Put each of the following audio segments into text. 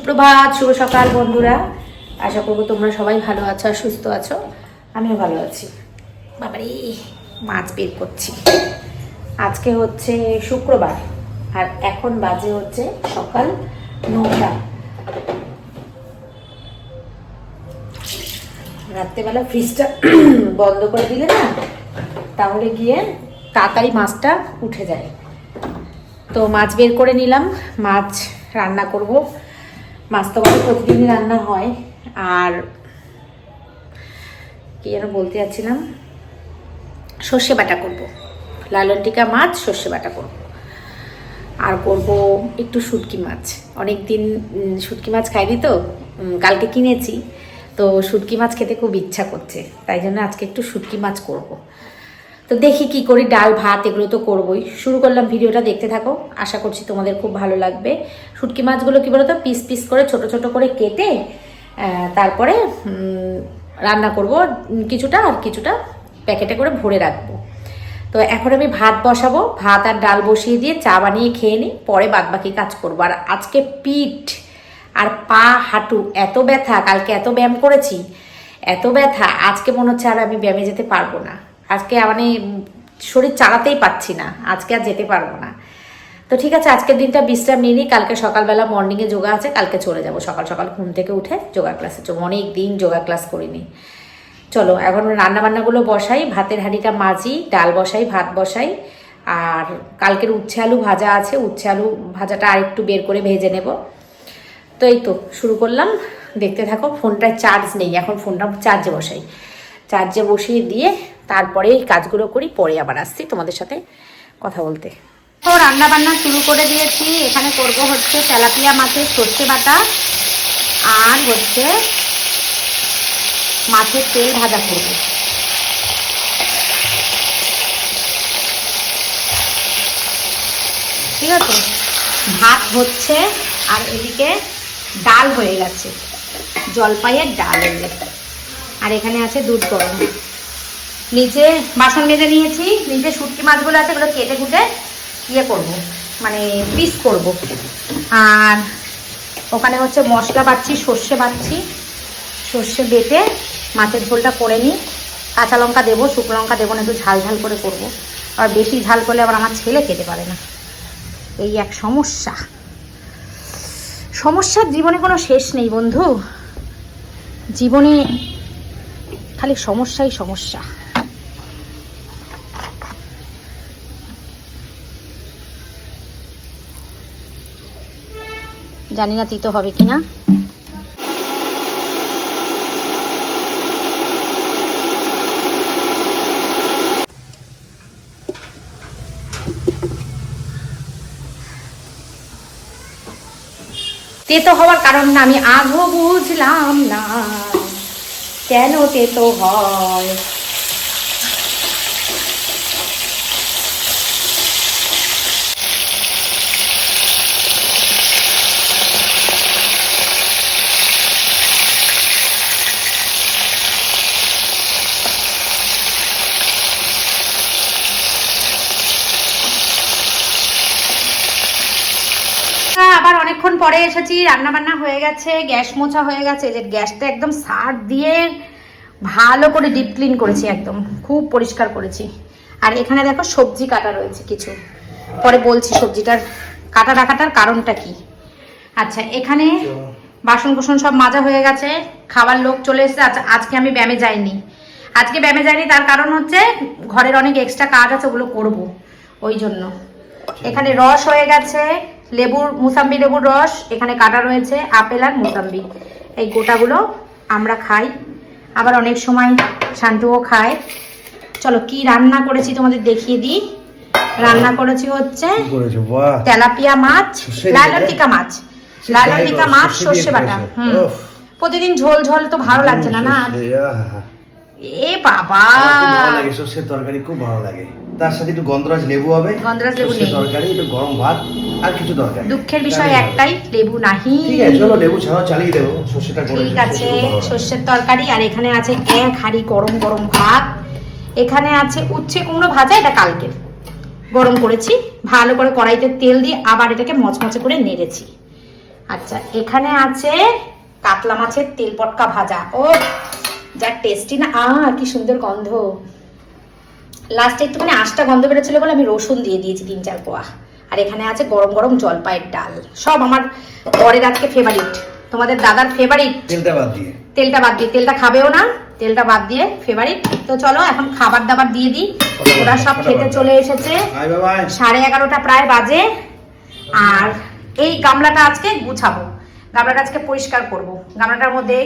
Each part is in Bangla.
সুপ্রভাত, শুভ সকাল বন্ধুরা। আশা করব তোমরা সবাই ভালো আছো আর সুস্থ আছো। আমিও ভালো আছি। বাবারে, মাছ বের করছি। আজকে হচ্ছে শুক্রবার, আর এখন বাজে হচ্ছে সকাল নটা। রাত্রেবেলা ফ্রিজটা বন্ধ করে দিলে না, তাহলে গিয়ে তাড়াতাড়ি মাছটা উঠে যায়। তো মাছ বের করে নিলাম, মাছ রান্না করব। মাছ তো প্রতিদিনই রান্না হয়। আর কি যেন বলতে যাচ্ছিলাম? সর্ষে বাটা করব। লালনটিকা মাছ, সর্ষে বাটা করব। আর করব একটু শুটকি মাছ। অনেক দিন শুটকি মাছ খাইনি তো কালকে কিনেছি। তো শুটকি মাছ খেতে খুব ইচ্ছা করছে। তাই জন্য আজকে একটু শুটকি মাছ করব। তো দেখি কি করি, ডাল, ভাত এগুলো তো করবই। শুরু করলাম ভিডিওটা, দেখতে থাকো। আশা করছি তোমাদের খুব ভালো লাগবে। শুটকি মাছগুলো কি বলতো, পিস পিস করে, ছোট ছোট করে কেটে তারপরে রান্না করব। কিছুটা আর কিছুটা প্যাকেটে করে ভরে রাখব। তো এখন আমি ভাত বসাবো। ভাত আর ডাল বসিয়ে দিয়ে চা বানিয়ে খেয়ে নিই, পরে বাদবাকি কাজ করব। আর আজকে পিঠ আর পা হাঁটু, এত ব্যথা, কালকে এত ব্যায়াম করেছি, এত ব্যথা, আজকে মনে হচ্ছে আর আমি ব্যায়ামে যেতে পারব না। আজকে মানে শরীর চালাতেই পাচ্ছি না, আজকে আর যেতে পারব না। তো ঠিক আছে, আজকের দিনটা বিশ্রাম নিয়ে নিই, কালকে সকালবেলা মর্নিংয়ে যোগা আছে, কালকে চলে যাব। সকাল সকাল ঘুম থেকে উঠে যোগা ক্লাসে অনেক দিন যোগা ক্লাস করিনি। চলো, এখন রান্না বান্নাগুলো বসাই, ভাতের হাঁড়িটা মাজি, ডাল বসাই, ভাত বসাই, আর কালকের উচ্ছে আলু ভাজা আছে, উচ্ছে আলু ভাজাটা আরেকটু বের করে ভেজে নেব। তো এই তো, শুরু করলাম। দেখতে থাকো, ফোনটায় চার্জ নেই, এখন ফোনটা চার্জে বসাই। চার্জে বসিয়ে দিয়ে তারপরে এই কাজগুলো করি, পরে আবার আসছি তোমাদের সাথে কথা বলতে। তো রান্না বান্না শুরু করে দিয়েছি। এখানে করব হচ্ছে তেলাপিয়া মাছের সর্ষে বাটা আর হচ্ছে মাছের তেল ভাজা করব। ঠিক আছে? ভাত হচ্ছে আর এদিকে ডাল হয়ে গেছে। জলপাইয়ের ডাল আর এখানে আছে দুধ গরম। নিচে বাসন মেজে নিয়েছি নিচে শুটকি মাছগুলো আছে, এগুলো কেটে কুটে ইয়ে করব মানে পিস করব। আর ওখানে হচ্ছে মশলা বাটছি, সর্ষে বাটছি, সর্ষে বেটে মাছের ঝোলটা করে নিই। কাঁচা লঙ্কা দেবো, শুকনো লঙ্কা দেবো না, একটু ঝাল ঝাল করে করব। আর বেশি ঝাল করলে আবার আমার ছেলে খেতে পারে না। এই এক সমস্যা। সমস্যার জীবনে কোনো শেষ নেই বন্ধু। জীবনে খালি সমস্যাই সমস্যা। জানি না তিতো হবে কিনা। তেতো হওয়ার কারণটা আমি আজও বুঝলাম না। কেন তেতো হ্যাঁ, আবার অনেকক্ষণ পরে এসেছি রান্না বান্না হয়ে গেছে, গ্যাস মোছা হয়ে গেছে যে গ্যাসটা একদম সার দিয়ে ভালো করে ডিপ ক্লিন করেছি একদম, খুব পরিষ্কার করেছি। আর এখানে দেখো সবজি কাটা রয়েছে কিছু। পরে বলছি সবজিটার কাটা রাখাটার কারণটা কি? আচ্ছা এখানে বাসন কোসন সব মাজা হয়ে গেছে খাবার লোক চলে এসেছে। আচ্ছা আজকে আমি ব্যায়ামে যাইনি। আজকে ব্যায়ামে যাইনি, তার কারণ হচ্ছে ঘরের অনেক এক্সট্রা কাজ আছে, ওগুলো করব। ওই জন্য। এখানে রস হয়ে গেছে লেবুর মুসাম্বি লেবুর রস এখানে কাটা রয়েছে আপেল আর মুসাম্বি। এই গোটাগুলো আমরা খাই। আবার অনেক সময় শান্তুও খায়। চলো কি রান্না করেছি তোমাদের দেখিয়ে দিই। রান্না করেছি হচ্ছে তেলাপিয়া মাছ সর্ষে লালটিকা মাছ। লালটিকা মাছ সর্ষে সর্ষে বাটা। হুম। প্রতিদিন ঝোল ঝোল তো ভালো লাগছে না না? এ বাবা! সর্ষের তরকারি খুব ভালো লাগে। তার সাথে একটু গন্ধরাজ লেবু হবে গন্ধরাজ লেবু নেই। তরকারি একটু গরম ভাত আর কিছু দরকার দুঃখের বিষয় একটাই লেবু নাহি। ঠিক আছে চলো লেবু ছাড়াও চালিয়ে দেবো সর্ষেটা করে ঠিক আছে সর্ষের তরকারি আর এখানে আছে এক হাঁড়ি গরম গরম ভাত। এখানে আছে উচ্ছে কুমড়ো ভাজা এটা কালকে। গরম করেছি ভালো করে কড়াইতে তেল দিয়ে আবার এটাকে মচমচে করে নেড়েছি। আচ্ছা এখানে আছে কাতলা মাছের তেল পটকা ভাজা। ও যা টেস্টি না আ কি সুন্দর গন্ধ। লাস্টে একটুখানি আঁশটা গন্ধ বেরোচ্ছিল বলে আমি রসুন দিয়ে দিয়েছি তিন চার পোয়া আর এখানে আছে গরম গরম জলপাইয়ের ডাল। সব আমার বরের আজকে ফেভারিট তোমাদের দাদার ফেভারিট তেলটা বাদ দিয়ে। তেলটা বাদ দিয়ে। তেলটা খাবেও না তেলটা বাদ দিয়ে ফেভারিট তো চলো এখন খাবার দাবার দিয়ে দিই। ওরা সব খেতে চলে এসেছে। সাড়ে এগারোটা প্রায় বাজে। আর এই গামলাটা আজকে গুছাবো। গামলাটা আজকে পরিষ্কার করব। গামলাটার মধ্যে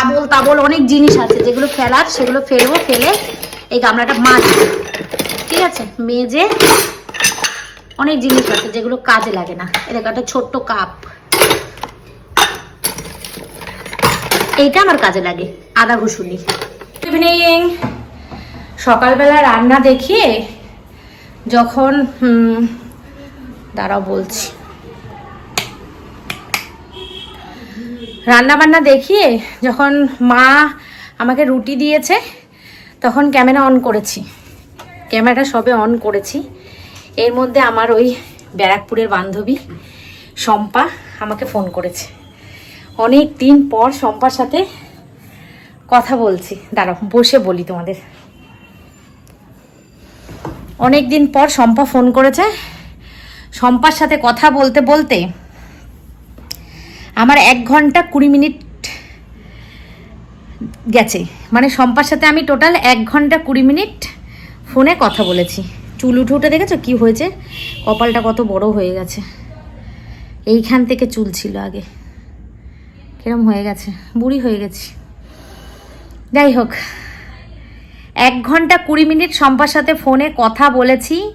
আবল তাবল অনেক জিনিস আছে যেগুলো ফেলার সেগুলো ফেলব ফেলে এই গামলাটা মাজবো ঠিক আছে? মেজে অনেক জিনিস আছে যেগুলো কাজে লাগে না। এরকম একটা ছোট্ট কাপ। এইটা আমার কাজে লাগে, আদা ঘুষুনি ইভিনিং সকালবেলা রান্না দেখিয়ে যখন দাঁড়াও বলছি। রান্না বান্না দেখিয়ে যখন মা আমাকে রুটি দিয়েছে তখন ক্যামেরা অন করেছি। ক্যামেরাটা সবে অন করেছি। এর মধ্যে আমার ওই ব্যারাকপুরের বান্ধবী শম্পা আমাকে ফোন করেছে। অনেক দিন পর শম্পার সাথে কথা বলছি। দাঁড়াও, বসে বলি তোমাদের। অনেক দিন পর শম্পা ফোন করেছে। শম্পার সাথে কথা বলতে বলতে আমার এক ঘণ্টা কুড়ি মিনিট গেছে। মানে শম্পার সাথে আমি টোটাল এক ঘণ্টা কুড়ি মিনিট ফোনে কথা বলেছি। চুল উঠে উঠে দেখেছ কি হয়েছে? কপালটা কত বড় হয়ে গেছে। এইখান থেকে চুল ছিল আগে। কিরম হয়ে গেছে? বুড়ি হয়ে গেছি। যাই হোক, এক ঘণ্টা কুড়ি মিনিট শম্পার সাথে ফোনে কথা বলেছি।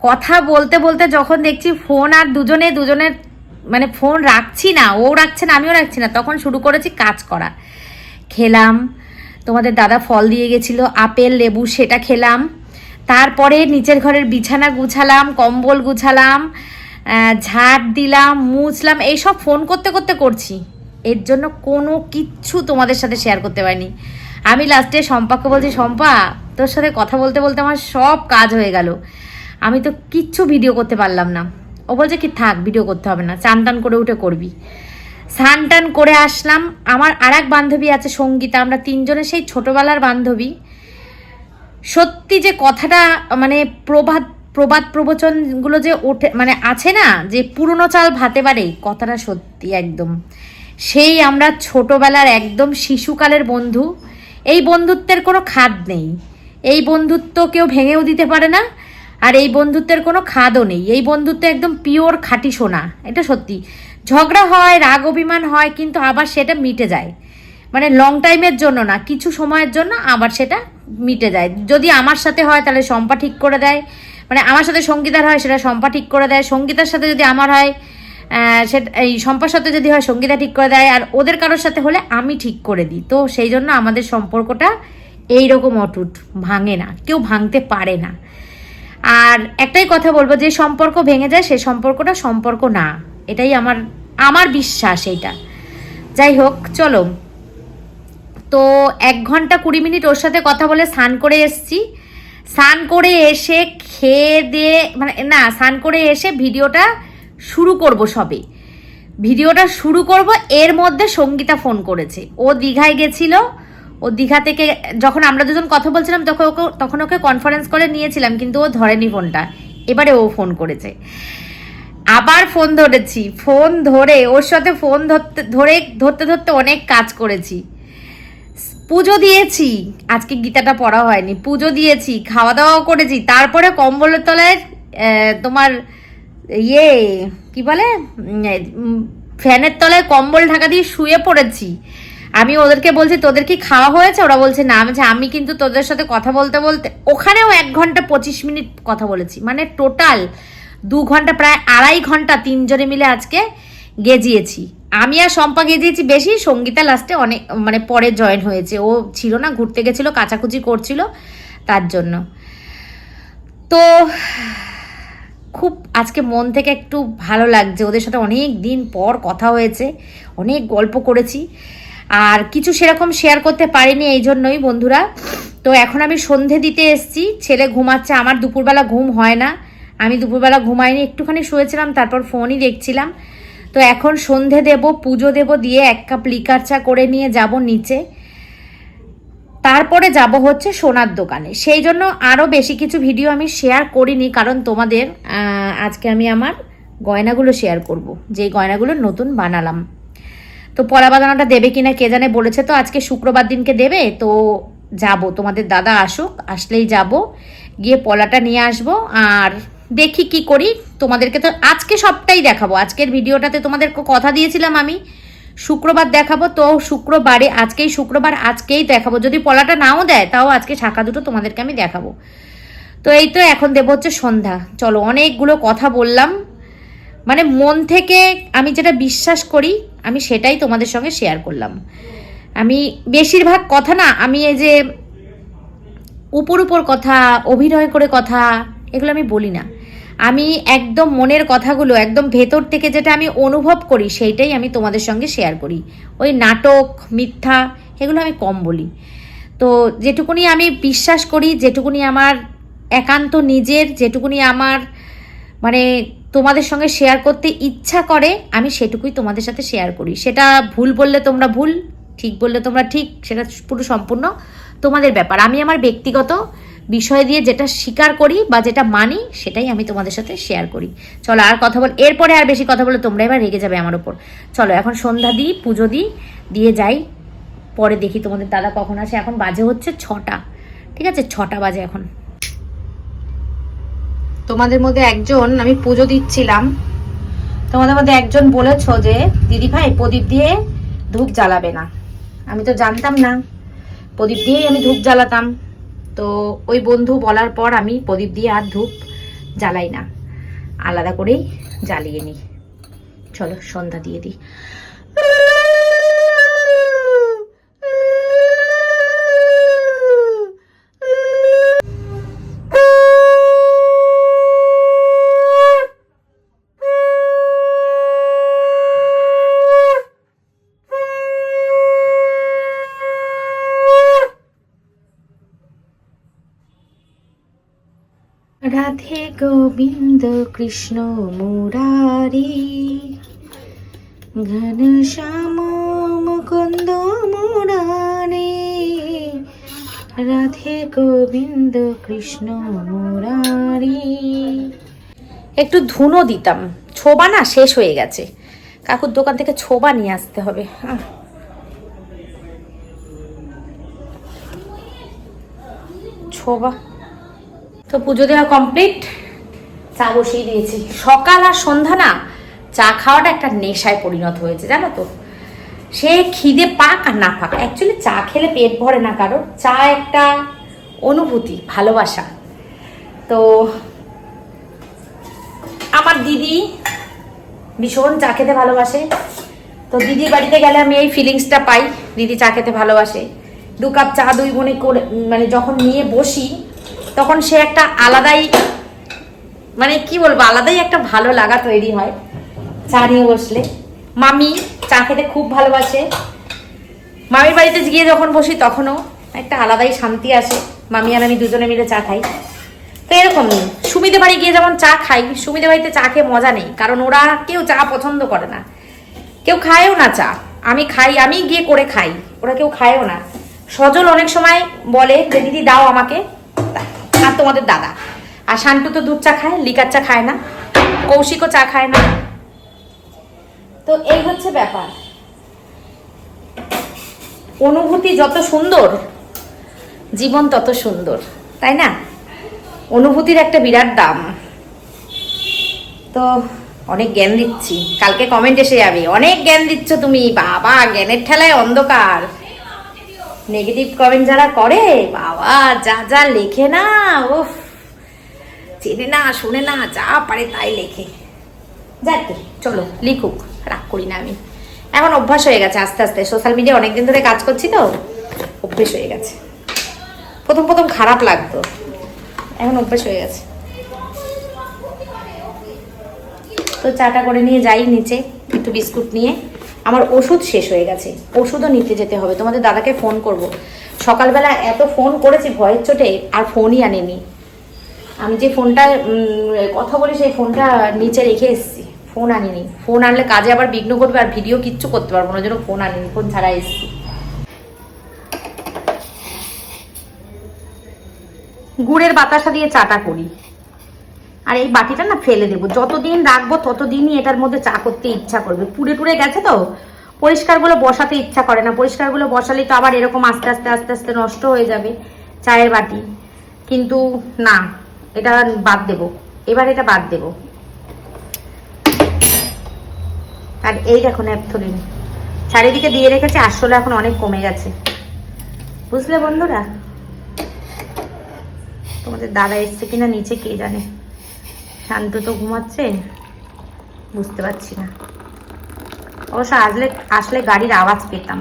কথা বলতে বলতে যখন দেখছি ফোন আর দুজনে দুজনের মানে ফোন রাখছি না, ও রাখছে না, আমিও রাখছি না, তখন শুরু করেছি কাজ করা। খেলাম। তোমাদের দাদা ফল দিয়ে গেছিল, আপেল, লেবু, সেটা খেলাম। তারপরে নিচের ঘরের বিছানা গুছালাম, কম্বল গুছালাম ঝাড় দিলাম, মুছলাম, এইসব ফোন করতে করতে করছি। এর জন্য কোনো কিচ্ছু তোমাদের সাথে শেয়ার করতে পারিনি। আমি লাস্টে শম্পাকে বলছি, শম্পা, তোর সাথে কথা বলতে বলতে আমার সব কাজ হয়ে গেল। আমি তো কিচ্ছু ভিডিও করতে পারলাম না। ও বলছে, কি থাক ভিডিও করতে হবে না। চান টান করে উঠে করবি। স্নান টান করে আসলাম। আমার আর এক বান্ধবী আছে সঙ্গীতা, আমরা তিনজনে সেই ছোটবেলার বান্ধবী। সত্যি যে কথাটা মানে প্রবাদ প্রবাদ প্রবচনগুলো যে ওঠে মানে আছে না, যে পুরনো চাল ভাতে পারে কথাটা সত্যি একদম। সেই আমরা ছোটবেলার একদম শিশুকালের বন্ধু। এই বন্ধুত্বের কোনো খাদ নেই। এই বন্ধুত্ব কেউ ভেঙেও দিতে পারে না, আর এই বন্ধুত্বের কোনো খাদও নেই। এই বন্ধুত্ব একদম পিওর খাঁটি সোনা, এটা সত্যি। ঝগড়া হয়, রাগ, অভিমান হয়, কিন্তু আবার সেটা মিটে যায়। মানে লং টাইমের জন্য না, কিছু সময়ের জন্য আবার সেটা মিটে যায়। যদি আমার সাথে হয়, তাহলে শম্পা ঠিক করে দেয়। মানে আমার সাথে সঙ্গীতার হয়, সেটা শম্পা ঠিক করে দেয়। সঙ্গীতার সাথে যদি আমার হয় সেটা এই শম্পার সাথে যদি হয়, সঙ্গীতা ঠিক করে দেয়। আর ওদের কারোর সাথে হলে আমি ঠিক করে দিই। তো সেই জন্য আমাদের সম্পর্কটা এই রকম অটুট, ভাঙে না। কেউ ভাঙতে পারে না। আর একটাই কথা বলব, যে সম্পর্ক ভেঙে যায়, সে সম্পর্কটা সম্পর্ক না। এটাই আমার আমার বিশ্বাস এইটা। যাই হোক, চলো। তো এক ঘণ্টা কুড়ি মিনিট ওর সাথে কথা বলে স্নান করে এসছি। স্নান করে এসে খেয়ে দিয়ে মানে না, স্নান করে এসে ভিডিওটা শুরু করব সবে। ভিডিওটা শুরু করব, এর মধ্যে সঙ্গীতা ফোন করেছে। ও দীঘায় গেছিল। ও দীঘা থেকে যখন আমরা দুজন কথা বলছিলাম, তখন ওকে তখন ওকে কনফারেন্স করে নিয়েছিলাম, কিন্তু ও ধরেনি ফোনটা এবারে ও ফোন করেছে। আবার ফোন ধরেছি। ফোন ধরে, ওর সাথে ফোন ধরতে, ধরে, ধরতে ধরতে অনেক কাজ করেছি। পুজো দিয়েছি। আজকে গীতাটা পড়া হয়নি। পুজো দিয়েছি খাওয়া দাওয়াও করেছি। তারপরে কম্বলের তলায় তোমার ইয়ে কি বলে? ফ্যানের তলায় কম্বল ঢাকা দিয়ে শুয়ে পড়েছি। আমি ওদেরকে বলছি, তোদের কি খাওয়া হয়েছে? ওরা বলছে, না। আমি আমি কিন্তু তোদের সাথে কথা বলতে বলতে, ওখানেও এক ঘণ্টা পঁচিশ মিনিট কথা বলেছি। মানে টোটাল দু ঘণ্টা, প্রায় আড়াই ঘণ্টা তিনজনে মিলে আজকে গেজিয়েছি। আমি আর শম্পা গেজিয়েছি বেশি, সঙ্গীতা লাস্টে অনেক মানে পরে জয়েন হয়েছে। ও ছিল না, ঘুরতে গেছিল, কাচাকুচি করছিল তার জন্য। তো খুব আজকে মন থেকে একটু ভালো লাগছে। ওদের সাথে অনেক দিন পর কথা হয়েছে, অনেক গল্প করেছি। আর কিছু সেরকম শেয়ার করতে পারিনি এই জন্যই বন্ধুরা। তো এখন আমি সন্ধে দিতে এসছি, ছেলে ঘুমাচ্ছে, আমার দুপুরবেলা ঘুম হয় না। আমি দুপুরবেলা ঘুমাইনি, একটুখানি শুয়েছিলাম, তারপর ফোনই দেখছিলাম। তো এখন সন্ধে দেব, পুজো দেব দিয়ে এক কাপ লিকার চা করে নিয়ে যাব নিচে। তারপরে যাব হচ্ছে সোনার দোকানে। সেই জন্য আরও বেশি কিছু ভিডিও আমি শেয়ার করিনি, কারণ তোমাদের আজকে আমি আমার গয়নাগুলো শেয়ার করব। যেই গয়নাগুলো নতুন বানালাম। তো পলা বাদানাটা দেবে কিনা কে জানে বলেছে তো, আজকে শুক্রবার দিনকে দেবে, তো যাব। তোমাদের দাদা আসুক, আসলেই যাব। গিয়ে পলাটা নিয়ে আসব, আর দেখি কি করি। তোমাদেরকে তো আজকে সবটাই দেখাবো। আজকের ভিডিওটাতে তোমাদের কথা দিয়েছিলাম আমি। শুক্রবার দেখাবো, তো শুক্রবারে আজকেই, শুক্রবার আজকেই দেখাবো। যদি পলাটা নাও দেয়, তাও আজকে শাখা দুটো তোমাদেরকে আমি দেখাবো। তো এই তো এখন দেবো হচ্ছে সন্ধ্যা। চলো, অনেকগুলো কথা বললাম। মানে মন থেকে আমি যেটা বিশ্বাস করি, আমি সেটাই তোমাদের সঙ্গে শেয়ার করলাম। আমি বেশিরভাগ কথা না, আমি এই যে উপর উপর কথা, অভিনয় করে কথা, এগুলো আমি বলি না। আমি একদম মনের কথাগুলো, একদম ভেতর থেকে যেটা আমি অনুভব করি, সেইটাই আমি তোমাদের সঙ্গে শেয়ার করি। ওই নাটক, মিথ্যা, এগুলো আমি কম বলি। তো যেটুকুনি আমি বিশ্বাস করি, যেটুকুনি আমার একান্ত নিজের, যেটুকুনি আমার মানে তোমাদের সঙ্গে শেয়ার করতে ইচ্ছা করে, আমি সেটুকুই তোমাদের সাথে শেয়ার করি। সেটা ভুল বললে তোমরা ভুল, ঠিক বললে তোমরা ঠিক, সেটা পুরো সম্পূর্ণ তোমাদের ব্যাপার। আমি আমার ব্যক্তিগত বিষয় দিয়ে যেটা স্বীকার করি বা যেটা মানি, সেটাই আমি তোমাদের সাথে শেয়ার করি। চলো আর কথা বল, এরপরে আর বেশি কথা বলে তোমরা এবার রেগে যাবে আমার ওপর চলো এখন সন্ধ্যা দিই, পুজো দিই, দিয়ে যাই। পরে দেখি তোমাদের দাদা কখন আসে এখন বাজে হচ্ছে ছটা। ঠিক আছে? ছটা বাজে এখন। তোমাদের মধ্যে একজন আমি পুজো দিচ্ছিলাম। তোমাদের মধ্যে একজন বলেছ যে, দিদি ভাই, প্রদীপ দিয়ে ধূপ জ্বালাবে না। আমি তো জানতাম না। প্রদীপ দিয়েই আমি ধূপ জ্বালাতাম। তো ওই বন্ধু বলার পর আমি প্রদীপ দিয়ে আর ধূপ জ্বালাই না। আলাদা করেই জ্বালিয়ে নিই। চলো, সন্ধ্যা দিয়ে দিই। রাধে গোবিন্দ কৃষ্ণ মুরারি। ঘন শ্যাম মুকুন্দ মুরারি। রাধে গোবিন্দ কৃষ্ণ মুরারি। একটু ধুনো দিতাম। ছোবা না শেষ হয়ে গেছে। কাকুর দোকান থেকে ছোবা নিয়ে আসতে হবে। ছোবা। তো পুজো দেওয়া কমপ্লিট চা বসিয়ে দিয়েছি। সকাল আর সন্ধ্যা না চা খাওয়াটা একটা নেশায় পরিণত হয়েছে জানো তো? সে খিদে পাক আর না পাক অ্যাকচুয়ালি চা খেলে পেট ভরে না কারও চা একটা অনুভূতি ভালোবাসা। তো আমার দিদি ভীষণ চা খেতে ভালোবাসে। তো দিদির বাড়িতে গেলে আমি এই ফিলিংসটা পাই দিদি চা খেতে ভালোবাসে। দু কাপ চা দুই বোনে করে মানে যখন নিয়ে বসি তখন সে একটা আলাদাই মানে কি বলব, আলাদাই একটা ভালো লাগা তৈরি হয়। চা নিয়ে বসলে। মামি চা খেতে খুব ভালোবাসে। মামির বাড়িতে গিয়ে যখন বসি, তখনও একটা আলাদাই শান্তি আসে। মামি আর আমি দুজনে মিলে চা খাই। তো এরকম সুমিদের বাড়ি গিয়ে যেমন চা খাই, সুমিদের বাড়িতে চা খেয়ে মজা নেই। কারণ ওরা কেউ চা পছন্দ করে না। কেউ খায়ও না চা। আমি খাই, আমি গিয়ে করে খাই। ওরা কেউ খায়ও না। সজল অনেক সময় বলে যে, দিদি, দাও আমাকে। আর তোমাদের দাদা। আর শান্টু তো দুধ চা খায়, লিকার চা খায় না, কৌশিকও চা খায় না। তো এই হচ্ছে ব্যাপার। অনুভূতি যত সুন্দর, জীবন তত সুন্দর, তাই না? অনুভূতির একটা বিরাট দাম। তো অনেক জ্ঞান দিচ্ছি। কালকে কমেন্ট এসে যাবে। অনেক জ্ঞান দিচ্ছ তুমি। বাবা, জ্ঞানের ঠেলায় অন্ধকার। নেগেটিভ কমেন্ট যারা করে, বাবা, যা যা লেখে না, উফ। চেনে না, শোনে না, যা পারে তাই লেখে। যাকে চলো, লিখুক, রাগ করি না আমি। এখন অভ্যাস হয়ে গেছে আস্তে আস্তে। সোশ্যাল মিডিয়া অনেকদিন ধরে কাজ করছি তো, অভ্যেস হয়ে গেছে। প্রথম প্রথম খারাপ লাগতো, এখন অভ্যেস হয়ে গেছে। তো চাটা করে নিয়ে যাই নিচে, একটু বিস্কুট নিয়ে। আমার ওষুধ শেষ হয়ে গেছে। ওষুধও নিতে যেতে হবে। তোমাদের দাদাকে ফোন করব। সকালবেলা এত ফোন করেছি, ভয়ের চোটে, আর ফোনই আনেনি। আমি যে ফোনটা কথা বলি সেই ফোনটা নিচে রেখে এসেছি। ফোন আনিনি। ফোন আনলে কাজে আবার বিঘ্ন করবে আর ভিডিও কিচ্ছু করতে পারব না। জন্য ফোন আনিনি। ফোন ছাড়া এসছি। গুড়ের বাতাসা দিয়ে চাটা করি। আর এই বাটিটা না ফেলে দেবো। যতদিন রাখব ততদিনই এটার মধ্যে চা করতে ইচ্ছা করবে। পুড়ে টুড়ে গেছে তো? পরিষ্কারগুলো বসাতে ইচ্ছা করে না। পরিষ্কারগুলো বসালে তো আবার এরকম আস্তে আস্তে আস্তে আস্তে নষ্ট হয়ে যাবে চায়ের বাটি। কিন্তু না, এটা বাদ দেব। এবার এটা বাদ দেব। আর এই দেখো ন্যাপথলিন। চারিদিকে দিয়ে রেখেছে আসলে এখন অনেক কমে গেছে। বুঝলে বন্ধুরা? তোমাদের দাদা এসছে কিনা নিচে কে জানে? শান্ত তো ঘুমাচ্ছে, বুঝতে পারছি না। অবশ্য আসলে আসলে গাড়ির আওয়াজ পেতাম।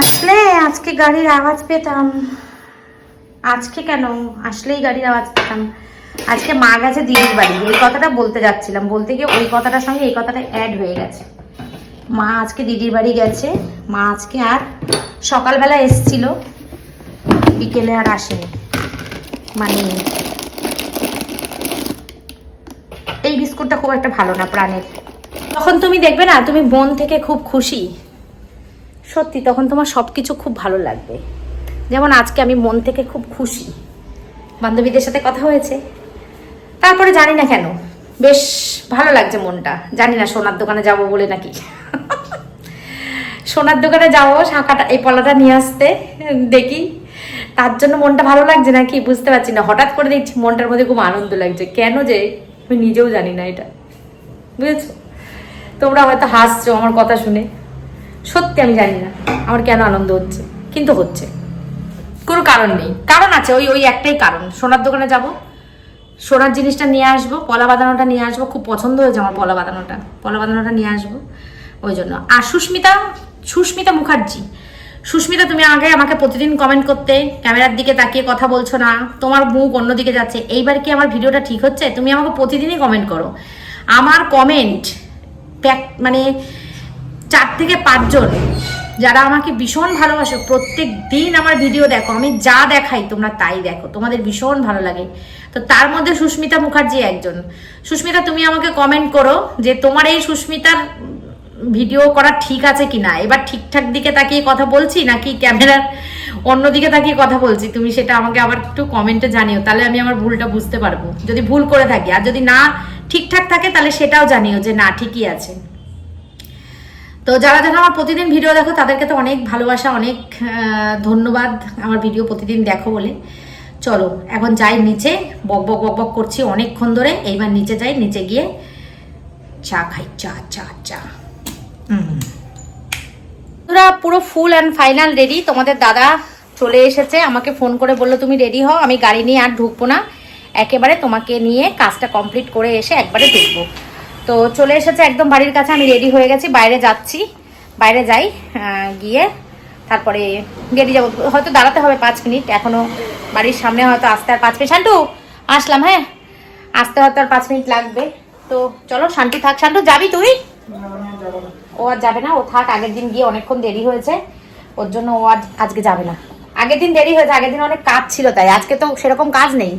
আসলে আজকে গাড়ির আওয়াজ পেতাম। আজকে কেন? আসলেই গাড়ির আওয়াজ পেতাম। আজকে মা গেছে দিদির বাড়ি, এই কথাটা বলতে যাচ্ছিলাম। বলতে গিয়ে ওই কথাটার সঙ্গে এই কথাটা অ্যাড হয়ে গেছে। মা আজকে দিদির বাড়ি গেছে। মা আজকে আর সকালবেলা এসছিল। বিকেলে আর আসেনি। মানে এই বিস্কুটটা খুব একটা ভালো না প্রাণের। তখন তুমি দেখবে না, তুমি মন থেকে খুব খুশি। সত্যি, তখন তোমার সব কিছু খুব ভালো লাগবে। যেমন আজকে আমি মন থেকে খুব খুশি। বান্ধবীদের সাথে কথা হয়েছে। তারপরে জানি না কেন, বেশ ভালো লাগছে মনটা। জানি না সোনার দোকানে যাব বলে নাকি। সোনার দোকানে যাব, শাঁখাটা এই পলাটা নিয়ে আসতে, দেখি। তার জন্য মনটা ভালো লাগছে না কি বুঝতে পারছি না। হঠাৎ করে দেখছি মনটার মধ্যে খুব আনন্দ লাগছে। কেন যে আমি নিজেও জানি না এটা। বুঝেছ? তোমরা হয়তো হাসছো আমার কথা শুনে। সত্যি আমি জানি না আমার কেন আনন্দ হচ্ছে। কিন্তু হচ্ছে। কোনো কারণ নেই। কারণ আছে, ওই ওই একটাই কারণ। সোনার দোকানে যাব, সোনার জিনিসটা নিয়ে আসব, পলা বাঁধানোটা নিয়ে আসব। খুব পছন্দ হয়েছে আমার পলা বাঁধানোটা। পলা বাঁধানোটা নিয়ে আসব। ওই জন্য। আর সুস্মিতা সুস্মিতা মুখার্জি। সুস্মিতা, তুমি আগে আমাকে প্রতিদিন কমেন্ট করতে ক্যামেরার দিকে তাকিয়ে কথা বলছো না, তোমার মুখ অন্যদিকে যাচ্ছে। এইবার কি আমার ভিডিওটা ঠিক হচ্ছে? তুমি আমাকে প্রতিদিনই কমেন্ট করো। আমার কমেন্ট মানে চার থেকে পাঁচজন, যারা আমাকে ভীষণ ভালোবাসো, প্রত্যেক দিন আমার ভিডিও দেখো, আমি যা দেখাই তোমরা তাই দেখো, তোমাদের ভীষণ ভালো লাগে। তো তার মধ্যে সুস্মিতা মুখার্জি একজন। সুস্মিতা, তুমি আমাকে কমেন্ট করো যে তোমার এই সুস্মিতার ভিডিও করা ঠিক আছে কি না এবার ঠিকঠাক দিকে তাকিয়ে কথা বলছি নাকি ক্যামেরার অন্যদিকে তাকিয়ে কথা বলছি? তুমি সেটা আমাকে আবার একটু কমেন্টে জানিও, তাহলে আমি আমার ভুলটা বুঝতে পারব। যদি ভুল করে থাকি, আর যদি না ঠিকঠাক থাকে, তাহলে সেটাও জানিও যে না, ঠিকই আছে। তো যারা যারা আমার প্রতিদিন ভিডিও দেখো, তাদেরকে তো অনেক ভালোবাসা, অনেক ধন্যবাদ আমার ভিডিও প্রতিদিন দেখো বলে। চলো, এখন যাই নিচে, বক বক বক বক করছি অনেকক্ষণ ধরে, এইবার নিচে যাই, নিচে গিয়ে চা খাই, চা চা চা। তোরা পুরো ফুল অ্যান্ড ফাইনাল রেডি তোমাদের দাদা চলে এসেছে, আমাকে ফোন করে বলল, তুমি রেডি হও? আমি গাড়ি নিয়ে আর ঢুকবো না। একেবারে তোমাকে নিয়ে কাজটা কমপ্লিট করে এসে একবারে ঢুকবো তো চলে এসেছে একদম বাড়ির কাছে, আমি রেডি হয়ে গেছি। বাইরে যাচ্ছি। বাইরে যাই গিয়ে তারপরে বেরিয়ে যাব। হয়তো দাঁড়াতে হবে পাঁচ মিনিট। এখনও বাড়ির সামনে হয়তো আসতে আর পাঁচ মিনিট। শান্টু, আসলাম হ্যাঁ? আসতে হয়তো আর পাঁচ মিনিট লাগবে। তো চলো শান্তি থাক। শান্টু, যাবি তুই? ও আর যাবে না, ও থাক, আগের দিন গিয়ে অনেকক্ষণ দেরি হয়েছে, ওর জন্য ও আর আজকে যাবে না। আগের দিন দেরি হয়েছে, আগের দিন অনেক কাজ ছিল তাই, আজকে তো সেরকম কাজ নেই।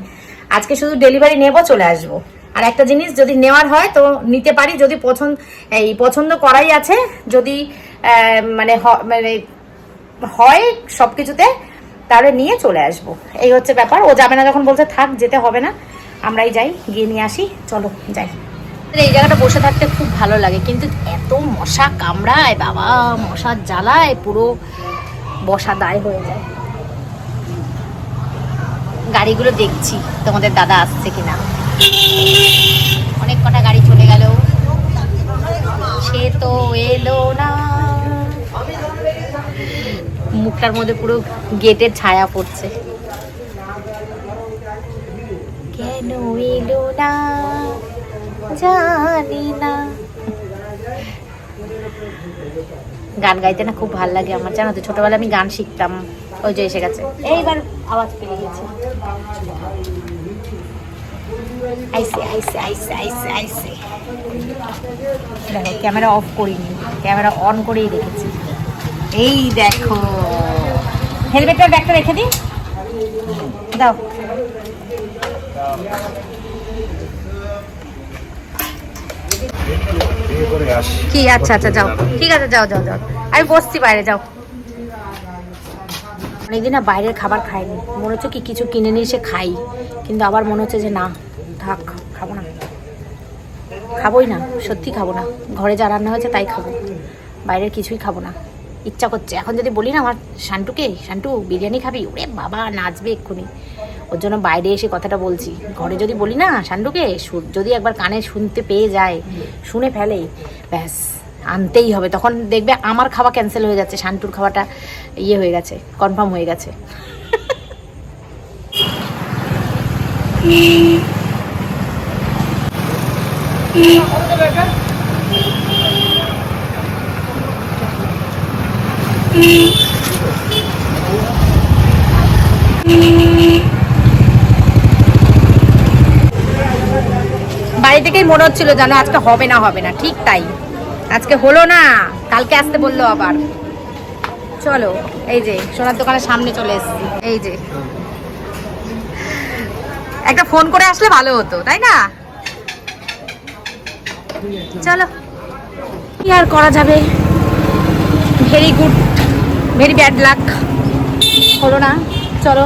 আজকে শুধু ডেলিভারি নেব, চলে আসব। আর একটা জিনিস যদি নেওয়ার হয়, তো নিতে পারি, যদি পছন্দ, এই পছন্দ করাই আছে, যদি মানে মানে হয় সব কিছুতে তাহলে নিয়ে চলে আসব। এই হচ্ছে ব্যাপার, ও যাবে না যখন বলছে, থাক, যেতে হবে না, আমরাই যাই, গিয়ে নিয়ে আসি, চলো, যাই। এই জায়গাটা বসে থাকতে খুব ভালো লাগে। কিন্তু এত মশা কামড়ায়, বাবা, মশার জ্বালায়, পুরো বসা দায় হয়ে যায়। গাড়িগুলো দেখছি, তোমাদের দাদা আসছে কিনা। অনেক কটা গাড়ি চলে গেল। সে তো এলো না। মুখটার মধ্যে পুরো গেটের ছায়া পড়ছে। কেন এলো না? জানি না গান গাইতে না খুব ভালো লাগে আমার, জানো তো, ছোটবেলায় আমি গান শিখতাম, ওই যে এসে গেছে। এইবার আওয়াজ পেয়ে গেছে। আইসে আইসে আইসে আইসে আইসে। দেখো, ক্যামেরা অফ করিনি, ক্যামেরা অন করেই রেখেছি এই দেখো। হেলমেটটা ব্যাগটা রেখে দিই? দাও বিয়ে করে আসি কি? আচ্ছা আচ্ছা যাও। ঠিক আছে, যাও যাও যাও। আমি বসছি বাইরে, যাও। অনেকদিন না বাইরের খাবার খাইনি। মনে হচ্ছে কি কিছু কিনে নিয়ে এসে খাই। কিন্তু আবার মনে হচ্ছে যে না, থাক, খাব না। খাবোই না, সত্যি খাব না। ঘরে যা রান্না হয়েছে তাই খাব। বাইরের কিছুই খাব না। ইচ্ছা করছে। এখন যদি বলি না আমার শান্টুকে, শান্টু, বিরিয়ানি খাবি? ওরে বাবা, নাচবে এক্ষুনি। ওর জন্য বাইরে এসে কথাটা বলছি। ঘরে যদি বলি না শু- যদি একবার কানে শুনতে পেয়ে যায় শুনে ফেলে ব্যাস আনতেই হবে। তখন দেখবে আমার খাওয়া ক্যান্সেল হয়ে যাচ্ছে শান্টুর খাওয়াটা ইয়ে হয়ে গেছে কনফার্ম হয়ে গেছে। বাড়ি থেকেই মনে হচ্ছিল জানো আজকে হবে না হবে না। ঠিক তাই। আজকে হলো না, কালকে আসতে বলল আবার। চলো, এই যে, সোনার দোকানের সামনে চলে এসছি। এই যে। একটা ফোন করে আসলে ভালো হতো, তাই না? চলো। কি আর করা যাবে? Very good, very bad luck. হলো না, চলো।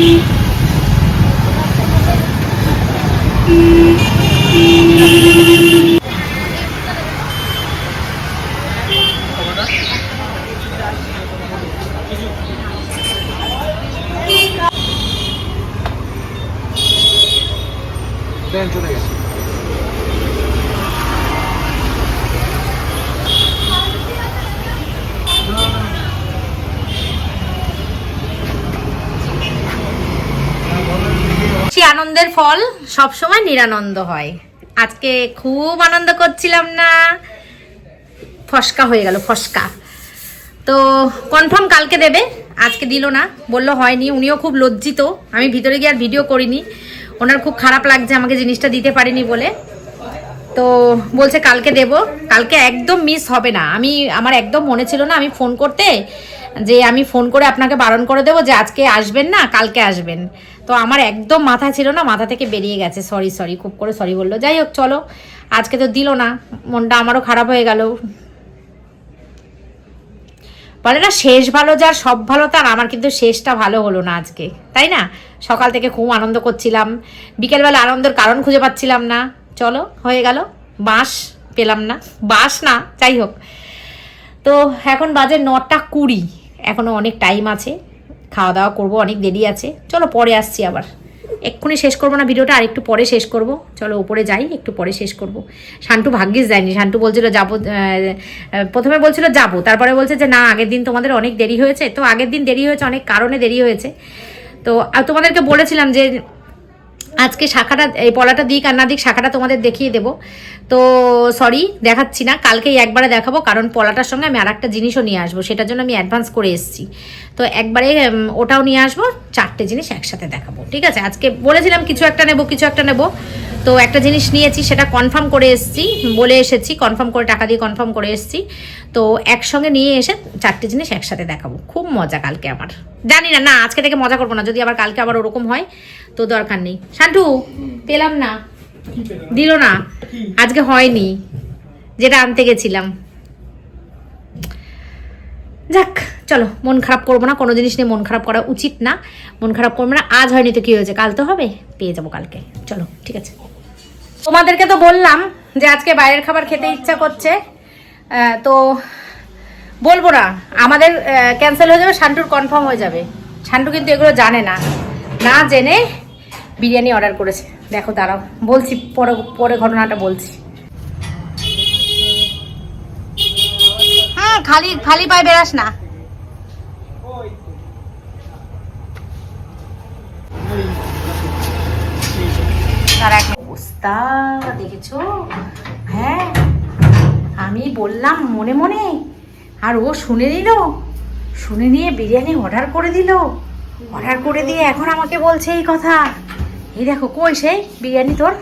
চলে গেছে সে আনন্দের ফল নিরানন্দ হয়। আজকে খুব আনন্দ করছিলাম না। ফসকা হয়ে গেল, ফসকা। তো কনফার্ম কালকে দেবে, আজকে দিল না। বলল হয়নি, উনিও খুব লজ্জিত। আমি ভিতরে গিয়ে আর ভিডিও করিনি। ওনার খুব খারাপ লাগছে, আমাকে জিনিসটা দিতে পারিনি বলে। তো বলছে কালকে দেব। কালকে একদম মিস হবে না। আমি, আমার একদম মনে ছিল না আমি ফোন করতে, যে আমি ফোন করে আপনাকে বারণ করে দেবো যে আজকে আসবেন না, কালকে আসবেন। তো আমার একদম মাথা ছিল না, মাথা থেকে বেরিয়ে গেছে। সরি সরি খুব করে সরি বলল। যাই হোক, চলো। আজকে তো দিল না। মনটা আমারও খারাপ হয়ে গেল। বলে না, শেষ ভালো যার, সব ভালো তার। আমার কিন্তু শেষটা ভালো হলো না আজকে। তাই না? সকাল থেকে খুব আনন্দ করছিলাম। বিকেলবেলা আনন্দের কারণ খুঁজে পাচ্ছিলাম না। চলো, হয়ে গেল। বাঁশ পেলাম না। বাঁশ না, যাই হোক। তো এখন বাজে নটা কুড়ি। এখনও অনেক টাইম আছে। খাওয়া দাওয়া করব, অনেক দেরি আছে। চলো পরে আসছি আবার। এক্ষুনি শেষ করব না, ভিডিওটা আর একটু পরে শেষ করব। চলো উপরে যাই, একটু পরে শেষ করব। শান্টু ভাগ্যিস যায়নি। শান্টু বলছিল যাব প্রথমে বলছিল যাব, তারপরে বলছে যে না, আগের দিন তোমাদের অনেক দেরি হয়েছে। তো আগের দিন দেরি হয়েছে, অনেক কারণে দেরি হয়েছে। তো তোমাদেরকে বলেছিলাম যে আজকে শাখাটা, এই পলাটা দিক আর না দিক শাখাটা তোমাদের দেখিয়ে দেবো। তো সরি দেখাচ্ছি না, কালকেই একবারে দেখাবো, কারণ পলাটার সঙ্গে আমি আর একটা জিনিসও নিয়ে আসব, সেটার জন্য আমি অ্যাডভান্স করে এসেছি। তো একবারে ওটাও নিয়ে আসব, চারটে জিনিস একসাথে দেখাবো, ঠিক আছে? আজকে বলেছিলাম কিছু একটা নেব, কিছু একটা নেব, তো একটা জিনিস নিয়েছি, সেটা কনফার্ম করে এসেছি, বলে এসেছি কনফার্ম করে, টাকা দিয়ে কনফার্ম করে এসেছি। তো একসঙ্গে নিয়ে এসে চারটে জিনিস একসাথে দেখাবো। খুব মজা কালকে আমার। জানি না না, আজকে থেকে মজা করব না। যদি আবার কালকে আবার ওরকম হয়, তো দরকার নেই। শান্টু, পেলাম না। দিল না। আজকে হয়নি। যেটা আনতে গেছিলাম। যাক, চলো, মন খারাপ করব না। কোনো জিনিস নিয়ে মন খারাপ করা উচিত না। মন খারাপ করব না। আজ হয়নি তো কি হয়েছে? কাল তো হবে। পেয়ে যাব কালকে। চলো, ঠিক আছে। তোমাদেরকে তো বললাম যে আজকে বাইরের খাবার খেতে ইচ্ছা করছে। তো বলব না, আমাদের ক্যান্সেল হয়ে যাবে, শান্টুর কনফার্ম হয়ে যাবে। শান্টু কিন্তু এগুলো জানে না। না জেনে বিরিয়ানি অর্ডার করেছে। দেখো, দাঁড়াও, বলছি, পরে পরে ঘটনাটা বলছি। হ্যাঁ খালি খালি পায়ে বেরাস না। অবস্থা, দেখেছ? হ্যাঁ। আমি বললাম মনে মনে আর ও শুনে নিল শুনে নিয়ে বিরিয়ানি অর্ডার করে দিল। অর্ডার করে দিয়ে এখন আমাকে বলছে এই কথা। এই দেখো কই সেই বিরিয়ানি তোর?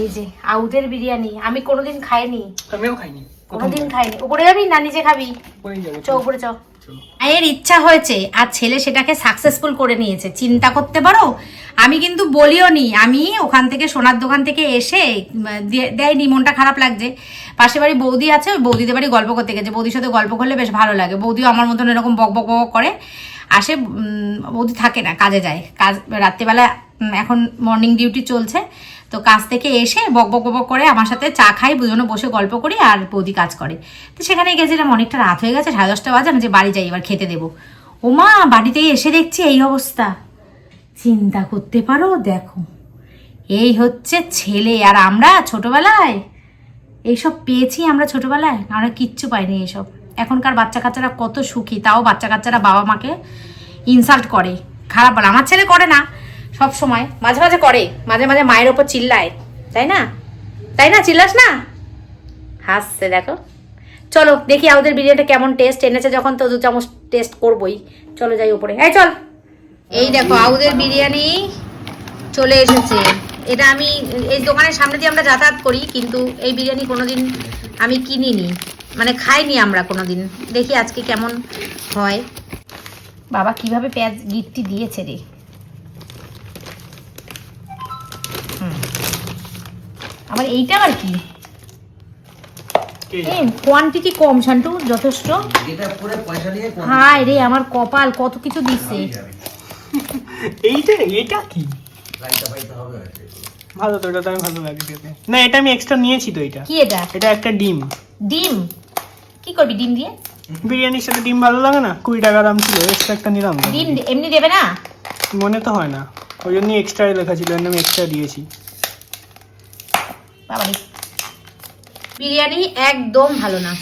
এই যে আউদের বিরিয়ানি আমি কোনোদিন খাইনি। আমিও খাইনি কোনোদিন খাইনি। উপরে যাবি না নিজে খাবি? চ উপরে চ। এর ইচ্ছা হয়েছে, আর ছেলে সেটাকে সাকসেসফুল করে নিয়েছে। চিন্তা করতে পারো? আমি কিন্তু বলিও নি, আমি ওখান থেকে সোনার দোকান থেকে এসে দিয়ে- দেয়নি, মনটা খারাপ লাগছে। পাশে বাড়ি বৌদি আছে, ওই বৌদিদের বাড়ি গল্প করতে গেছে। বৌদির সাথে গল্প করলে বেশ ভালো লাগে। বৌদিও আমার মতন এরকম বক বক বক করে। আসে বৌদি থাকে না, কাজে যায়। কাজ, রাত্রেবেলা এখন মর্নিং ডিউটি চলছে, তো কাজ থেকে এসে বক বক বক করে আমার সাথে চা খাই, দুজনে বসে গল্প করি আর বৌদি কাজ করে। তো সেখানে গেছিলাম, অনেকটা রাত হয়ে গেছে, সাড়ে দশটা বাজে, আমি যে বাড়ি যাই, এবার খেতে দেবো। ও মা বাড়িতে এসে দেখছি এই অবস্থা। চিন্তা করতে পারো, দেখো। এই হচ্ছে ছেলে, আর আমরা ছোটবেলায়, এইসব পেয়েছি আমরা ছোটবেলায়, আমরা কিচ্ছু পাইনি এইসব। এখনকার বাচ্চা কাচ্চারা কত সুখী, তাও বাচ্চা কাচ্চারা বাবা মাকে ইনসাল্ট করে। খারাপ বলে, আমার ছেলে করে না, সব সময়, মাঝে মাঝে করে, মাঝে মাঝে মায়ের ওপর চিল্লায়, তাই না? তাই না, চিল্লাস না? হাসছে, দেখো। চলো, দেখি আমাদের বিরিয়ানিটা কেমন টেস্ট এনেছে যখন তো দু চামচ টেস্ট করবোই। চলো যাই উপরে। এই চল। এই দেখো, আউদের বিরিয়ানি চলে এসেছে। এটা আমি, এই দোকানের সামনে দিয়ে আমরা যাতায়াত করি, কিন্তু এই বিরিয়ানি কোনোদিন আমি কিনিনি। মানে খাইনি আমরা কোনোদিন। দেখি আজকে কেমন হয়। বাবা কীভাবে পেঁয়াজ গিটটি দিয়েছে রে। আবার এইটা আর কি? কোয়ান্টিটি কম শান্টু? যথেষ্ট? এটা পুরো পয়সা নিয়ে কোন- হায় রে আমার কপাল কত কিছু দিচ্ছে এইটা এটা কি। ভালো তো এটা তো আমি ভালো লাগে না এটা আমি এক্সট্রা নিয়েছি তো এটা কি এটা? এটা একটা ডিম। ডিম? কি করবি ডিম দিয়ে? বিরিয়ানির সাথে ডিম ভালো লাগে না? কুড়ি টাকা দাম ছিল এক্সট্রা একটা নিলাম। ডিম এমনি দেবে না? মনে তো হয় না। ওই জন্য এক্সট্রা লেখা ছিল আমি এক্সট্রা দিয়েছি। বাবারে। বিরিয়ানি একদম ভালো না।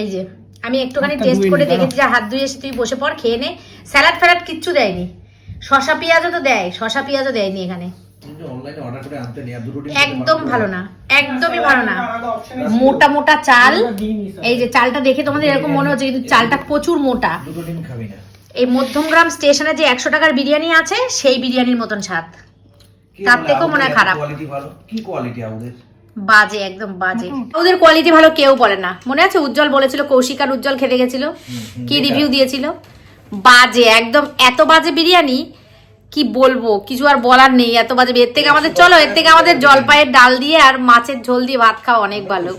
এই যে আমি একটুখানি টেস্ট করে দেখেছি যে হাত ধুয়ে এসে তুই বসে পড় খেয়ে নে। স্যালাড ফ্যালাড কিচ্ছু দেয়নি। শশা পেঁয়াজও তো দেয় শশা পেঁয়াজও দেয়নি এখানে। কিন্তু অনলাইনে অর্ডার করে আনতে নেই আর দুটো ডিম একদম ভালো না একদমই ভালো না। মোটা মোটা চাল এই যে চালটা দেখে তোমাদের এরকম মনে হচ্ছে কিন্তু চালটা প্রচুর মোটা। এই মধ্যমগ্রাম স্টেশনে যে একশো টাকার বিরিয়ানি আছে সেই বিরিয়ানির মতন স্বাদ। তার থেকেও মনে হয় খারাপ। কি কোয়ালিটি আমাদের? বাজে একদম বাজে। ওদের কোয়ালিটি ভালো কেউ বলে না। মনে আছে উজ্জ্বল বলেছিল কৌশিক আর উজ্জ্বল খেতে গেছিল? কি রিভিউ দিয়েছিল? বাজে একদম এত বাজে বিরিয়ানি কি বলব? কিছু আর বলার নেই। এত বাজে এর থেকে আমাদের চলো এর থেকে আমাদের জলপাইয়ের ডাল দিয়ে আর মাছের ঝোল দিয়ে ভাত খাওয়া অনেক ভালো।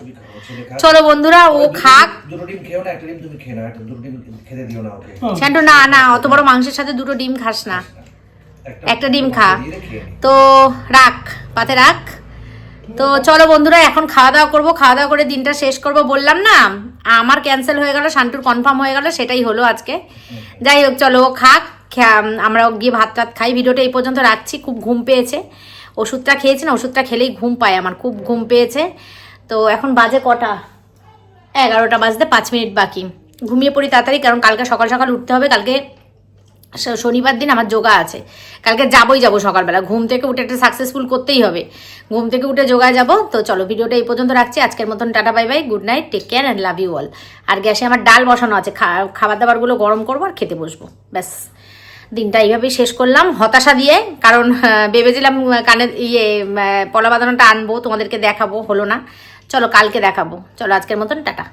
চলো বন্ধুরা ও খাক। দুটো ডিম খেও না একটা ডিম তুমি খেয়ে নাও একটা দুটো ডিম খেতে দিও না ওকে। শ্যান্টু না না অত বড় মাংসের সাথে দুটো ডিম খাস না। একটা ডিম খা। তো রাখ পাতে রাখ। তো চলো বন্ধুরা এখন খাওয়া দাওয়া করব। খাওয়া দাওয়া করে দিনটা শেষ করব। বললাম না আমার ক্যান্সেল হয়ে গেল শান্তুর কনফার্ম হয়ে গেল সেটাই হলো আজকে। যাই হোক চলো ও খাক। আমরা গিয়ে ভাত টাত খাই। ভিডিওটা এই পর্যন্ত রাখছি। খুব ঘুম পেয়েছে। ওষুধটা খেয়েছি না, ওষুধটা খেলেই ঘুম পায় আমার। খুব ঘুম পেয়েছে। তো এখন বাজে কটা? এগারোটা বাজতে পাঁচ মিনিট বাকি। ঘুমিয়ে পড়ি তাড়াতাড়ি, কারণ কালকে সকাল সকাল উঠতে হবে। কালকে শনিবার দিন আমার যোগা আছে। কালকে যাবই যাব সকালবেলা। ঘুম থেকে উঠে একটা সাকসেসফুল করতেই হবে। ঘুম থেকে উঠে যোগায় যাব। তো চলো, ভিডিওটা এই পর্যন্ত রাখছি। আজকের মতন tata, bye bye good night take care and love you all আর গ্যাসে আমার ডাল বসানো আছে। খাবার দাবারগুলো গরম করব আর খেতে বসবো। ব্যাস। দিনটা এইভাবেই শেষ করলাম। হতাশা দিয়ে, কারণ ভেবেছিলাম কানে ইয়ে পলা বাঁধানোটা আনব, তোমাদেরকে দেখাবো, হলো না। চলো কালকে দেখাবো। চলো আজকের মতন, টাটা।